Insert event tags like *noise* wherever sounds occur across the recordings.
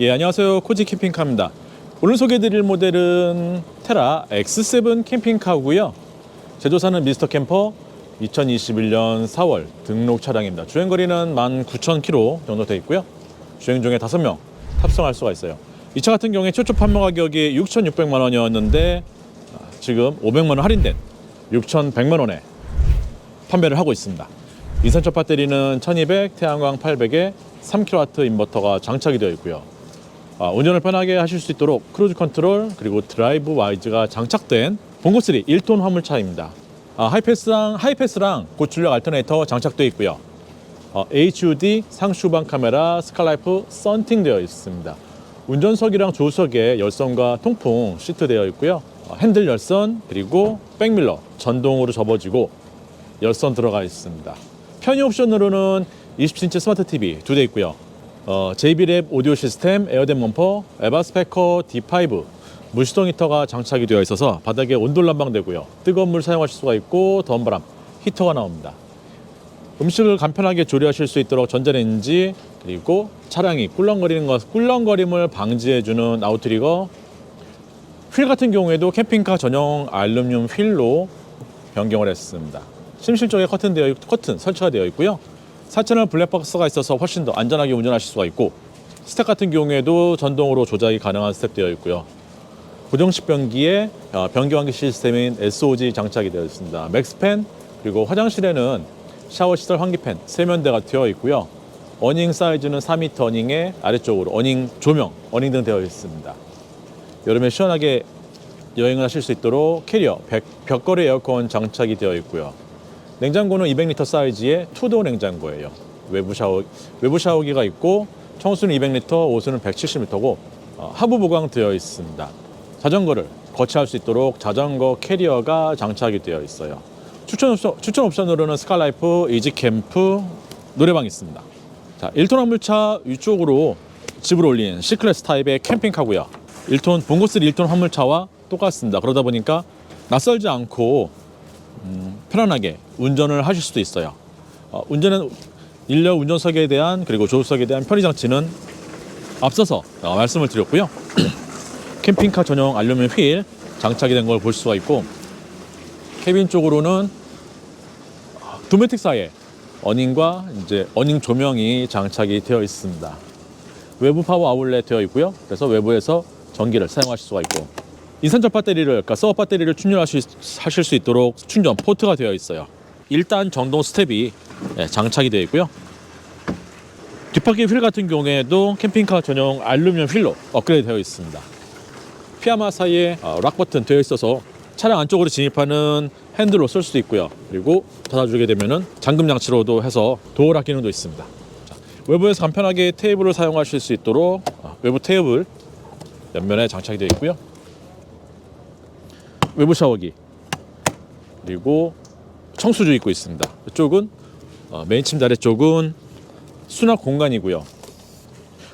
예, 안녕하세요. 코지 캠핑카입니다. 오늘 소개해드릴 모델은 테라 X7 캠핑카고요. 제조사는 미스터 캠퍼 2021년 4월 등록 차량입니다. 주행거리는 19,000km 정도 돼 있고요. 주행 중에 5명 탑승할 수가 있어요. 이 차 같은 경우에 최초 판매 가격이 6,600만 원이었는데 아, 지금 500만 원 할인된 6,100만 원에 판매를 하고 있습니다. 인산철 배터리는 1200, 태양광 800에 3kW 인버터가 장착이 되어 있고요. 아, 운전을 편하게 하실 수 있도록 크루즈 컨트롤 그리고 드라이브 와이즈가 장착된 봉고3 1톤 화물차입니다. 아, 하이패스랑 하이패스랑 고출력 알터네이터 장착되어 있고요. 어, HUD 상슈방 카메라 스칼라이프 썬팅 되어 있습니다. 운전석이랑 조수석에 열선과 통풍 시트 되어 있고요. 어, 핸들 열선 그리고 백밀러 전동으로 접어지고 열선 들어가 있습니다. 편의 옵션으로는 27인치 스마트 TV 두 대 있고요. 어, JBL앱 오디오 시스템, 에어댐 범퍼, 에바 스페커 D5, 무시동 히터가 장착이 되어 있어서 바닥에 온돌 난방되고요. 뜨거운 물 사용하실 수가 있고 더운 바람, 히터가 나옵니다. 음식을 간편하게 조리하실 수 있도록 전자레인지 그리고 차량이 꿀렁거리는 것, 꿀렁거림을 방지해주는 아웃트리거 휠 같은 경우에도 캠핑카 전용 알루미늄 휠로 변경을 했습니다. 심실 쪽에 커튼 되어 있- 커튼 설치가 되어 있고요. 4채널 블랙박스가 있어서 훨씬 더 안전하게 운전하실 수가 있고 스텝 같은 경우에도 전동으로 조작이 가능한 스텝 되어 있고요. 고정식 변기에 어, 변기환기 시스템인 SOG 장착이 되어 있습니다. 맥스팬 그리고 화장실에는 샤워 시설 환기팬 세면대가 되어 있고요. 어닝 사이즈는 4m 어닝에 아래쪽으로 어닝 조명, 어닝 등 되어 있습니다. 여름에 시원하게 여행을 하실 수 있도록 캐리어 백- 벽걸이 에어컨 장착이 되어 있고요. 냉장고는 200리터 사이즈의 투도 냉장고예요. 외부 샤워 외부 샤워기가 있고 청수는 200리터, 오수는 170리터고 어, 하부 보강 되어 있습니다. 자전거를 거치할 수 있도록 자전거 캐리어가 장착이 되어 있어요. 추천 옵션, 추천 옵션으로는 스칼라이프, 이지 캠프, 노래방 있습니다. 자, 1톤 화물차 위쪽으로 집을 올린 C클래스 타입의 캠핑카고요. 1톤 봉고스 1톤 화물차와 똑같습니다. 그러다 보니까 낯설지 않고 음, 편안하게 운전을 하실 수도 있어요. 어, 운전은 인력 운전석에 대한 그리고 조수석에 대한 편의 장치는 앞서서 어, 말씀을 드렸고요. *clears throat* 캠핑카 전용 알루미늄 휠 장착이 된 걸 볼 수가 있고 캐빈 쪽으로는 도메틱 사이에 어닝과 이제 어닝 조명이 장착이 되어 있습니다. 외부 파워 아울렛 되어 있고요. 그래서 외부에서 전기를 사용하실 수가 있고 인산철 배터리를 그러니까 서버 배터리를 충전하실 하실 수 있도록 충전 포트가 되어 있어요. 1단 정동 스텝이 예, 장착이 되어 있고요. 뒷바퀴 휠 같은 경우에도 캠핑카 전용 알루미늄 휠로 업그레이드 되어 있습니다. 피아마 사이에 어, 락 버튼 되어 있어서 차량 안쪽으로 진입하는 핸들로 쓸 수도 있고요. 그리고 닫아주게 되면은 잠금 장치로도 해서 도어락 기능도 있습니다. 자, 외부에서 간편하게 테이블을 사용하실 수 있도록 어, 외부 테이블 옆면에 장착이 되어 있고요. 외부 샤워기 그리고 청수주 있고 있습니다. 이쪽은 어, 메인 침대 아래쪽은 수납 공간이고요.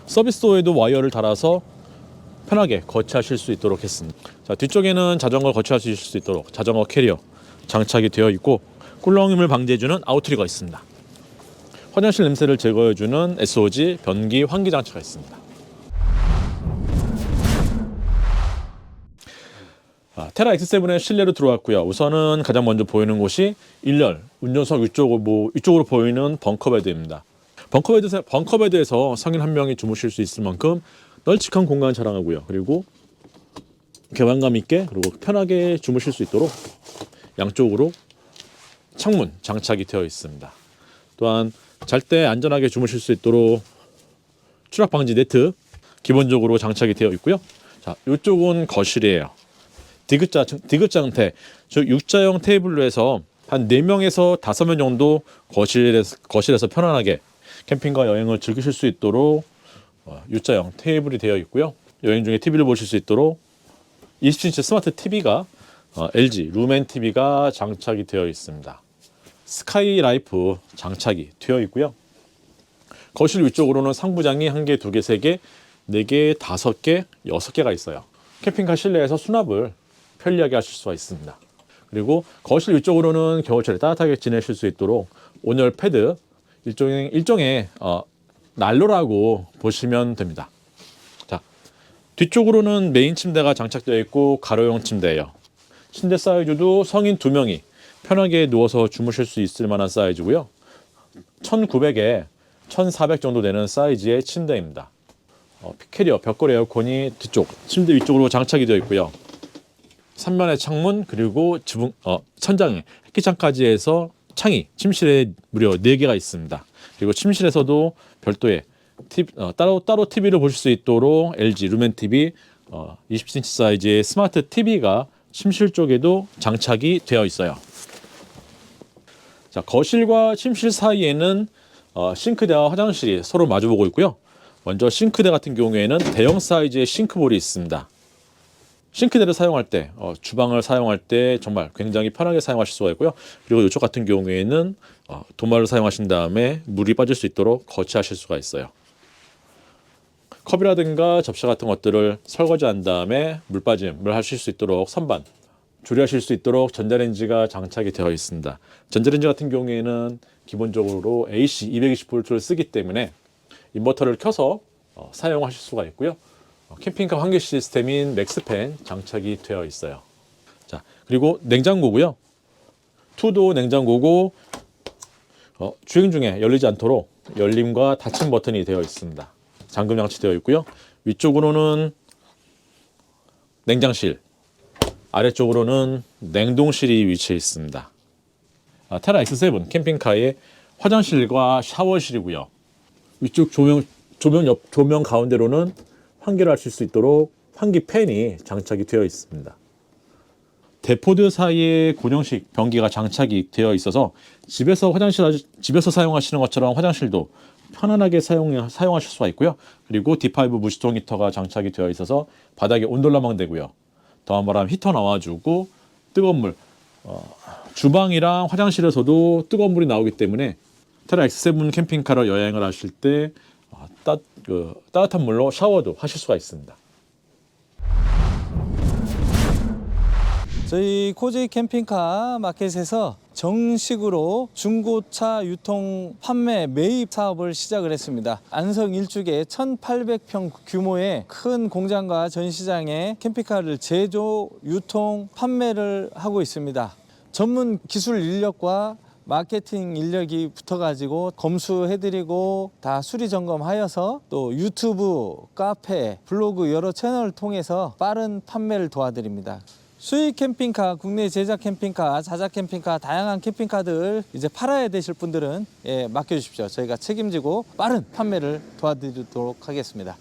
서비스 도어에도 와이어를 달아서 편하게 거치하실 수 있도록 했습니다. 자, 뒤쪽에는 자전거 거치하실 수 있도록 자전거 캐리어 장착이 되어 있고 꿀렁임을 방지해주는 아웃트리가 있습니다. 화장실 냄새를 제거해주는 SOG 변기 환기 장치가 있습니다. 테라 X7의 실내로 들어왔고요. 우선은 가장 먼저 보이는 곳이 1열 운전석 위쪽 뭐 위쪽으로 보이는 벙커베드입니다. 벙커베드 벙커베드에서 성인 한 명이 주무실 수 있을 만큼 널찍한 공간을 자랑하고요. 그리고 개방감 있게 그리고 편하게 주무실 수 있도록 양쪽으로 창문 장착이 되어 있습니다. 또한 잘 때 안전하게 주무실 수 있도록 추락 방지 네트 기본적으로 장착이 되어 있고요. 자, 이쪽은 거실이에요. 디귿자 디귿자 형태, 즉 U자형 테이블로 해서 한 4명에서 5명 정도 거실에서 거실에서 편안하게 캠핑과 여행을 즐기실 수 있도록 어, U자형 테이블이 되어 있고요. 여행 중에 TV를 보실 수 있도록 27인치 스마트 TV가 어, LG 루멘 TV가 장착이 되어 있습니다. 스카이라이프 장착이 되어 있고요. 거실 위쪽으로는 상부장이 한 개, 두 개, 세 개, 네 개, 다섯 개, 여섯 개가 있어요. 캠핑카 실내에서 수납을 편리하게 하실 수가 있습니다. 그리고 거실 위쪽으로는 겨울철에 따뜻하게 지내실 수 있도록 온열 패드 일종의 일종의 어, 난로라고 보시면 됩니다. 뒤쪽으로는 메인 침대가 장착되어 있고 가로형 침대예요. 침대 사이즈도 성인 두 명이 편하게 누워서 주무실 수 있을 만한 사이즈고요. 1900에 1400 정도 되는 사이즈의 침대입니다. 어, 피캐리어 벽걸이 에어컨이 뒤쪽 침대 위쪽으로 장착이 되어 있고요. 삼면의 창문 그리고 지붕 어, 천장에 햇기창까지 해서 창이 침실에 무려 4개가 있습니다. 그리고 침실에서도 별도의 TV, 어, 따로 따로 TV를 보실 수 있도록 LG 루멘 TV 어, 20cm 사이즈의 스마트 TV가 침실 쪽에도 장착이 되어 있어요. 자 거실과 침실 사이에는 어, 싱크대와 화장실이 서로 마주보고 있고요. 먼저 싱크대 같은 경우에는 대형 사이즈의 싱크볼이 있습니다. 싱크대를 사용할 때, 어, 주방을 사용할 때 정말 굉장히 편하게 사용하실 수가 있고요. 그리고 이쪽 같은 경우에는 어, 도마를 사용하신 다음에 물이 빠질 수 있도록 거치하실 수가 있어요. 컵이라든가 접시 같은 것들을 설거지한 다음에 물 빠짐을 하실 수 있도록 선반 조리하실 수 있도록 전자레인지가 장착이 되어 있습니다. 전자레인지 같은 경우에는 기본적으로 AC 220V를 쓰기 때문에 인버터를 켜서 어, 사용하실 수가 있고요. 어, 캠핑카 환기 시스템인 맥스팬 장착이 되어 있어요. 자 그리고 냉장고고요. 투도 냉장고고 어, 주행 중에 열리지 않도록 열림과 닫힘 버튼이 되어 있습니다. 잠금 장치 되어 있고요. 위쪽으로는 냉장실, 아래쪽으로는 냉동실이 위치해 있습니다. 아, 테라 X7 캠핑카의 화장실과 샤워실이고요. 위쪽 조명 조명 옆 조명 가운데로는 환기를 하실 수 있도록 환기 팬이 장착이 되어 있습니다. 대포드 사이에 고정식 변기가 장착이 되어 있어서 집에서 화장실 집에서 사용하시는 것처럼 화장실도 편안하게 사용 사용하실 수가 있고요. 그리고 D5 무시통 히터가 장착이 되어 있어서 바닥에 온돌난방 되고요. 더한 바람 히터 나와주고 뜨거운 물 어, 주방이랑 화장실에서도 뜨거운 물이 나오기 때문에 테라 X7 캠핑카로 여행을 하실 때 어, 따, 그, 따뜻한 물로 샤워도 하실 수가 있습니다. 저희 코제이 캠핑카 마켓에서 정식으로 중고차 유통 판매 매입 사업을 시작을 했습니다. 안성 일축에 1,800평 규모의 큰 공장과 전시장에 캠핑카를 제조, 유통, 판매를 하고 있습니다. 전문 기술 인력과 마케팅 인력이 붙어가지고 검수해드리고 다 수리 점검하여서 또 유튜브, 카페, 블로그 여러 채널을 통해서 빠른 판매를 도와드립니다. 수입 캠핑카, 국내 제작 캠핑카, 자작 캠핑카, 다양한 캠핑카들 이제 팔아야 되실 분들은 예, 맡겨주십시오. 저희가 책임지고 빠른 판매를 도와드리도록 하겠습니다.